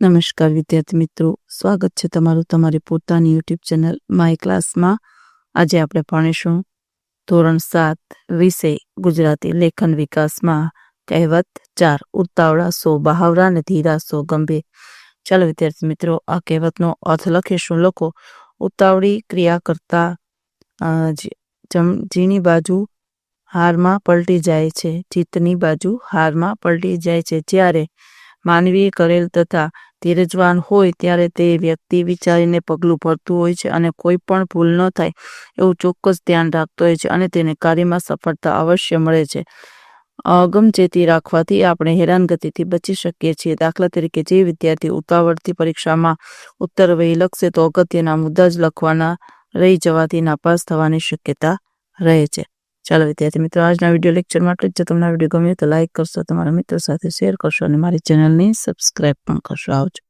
નમસ્કાર વિદ્યાર્થી મિત્રો, સ્વાગત છે તમારું તમારી પોતાની યુટ્યુબ ચેનલ માય ક્લાસમાં આજે આપણે ભણીશું ધોરણ સાત વિષય ગુજરાતી લેખન વિકાસમાં. કહેવત ચાર, ઉતાવળા સો, બહાવરા અને ધીરા સો, ગંભીર. ચાલો વિદ્યાર્થી મિત્રો, આ કહેવતનો અર્થ લખીશું. લોકો ઉતાવળી ક્રિયા કરતા જીની બાજુ હારમાં પલટી જાય છે, જીતની બાજુ હારમાં પલટી જાય છે. જ્યારે માનવીએ કરેલ તથા ધીરજવાન હોય ત્યારે તે વ્યક્તિ વિચારીને પગલું ભરતું હોય છે અને કોઈ પણ ભૂલ ન થાય એવું ચોક્કસ ધ્યાન રાખતો હોય છે અને તેને કાર્યમાં સફળતા અવશ્ય મળે છે. અગમચેતી રાખવાથી આપણે હેરાનગતિથી બચી શકીએ છીએ. દાખલા તરીકે જે વિદ્યાર્થી ઉતાવળથી પરીક્ષામાં ઉત્તર વહી લખશે તો અગત્યના મુદ્દા જ લખવાના રહી જવાથી નાપાસ થવાની શક્યતા રહે છે. ચાલો વિદ્યાર્થી મિત્રો, આજના વીડિયો લેક્ચર માટે જો તમને વીડિયો ગમ્યો તો લાઇક કરશો, તમારા મિત્રો સાથે શેર કરશો અને મારી ચેનલને સબસ્ક્રાઈબ પણ કરશો. આવજો.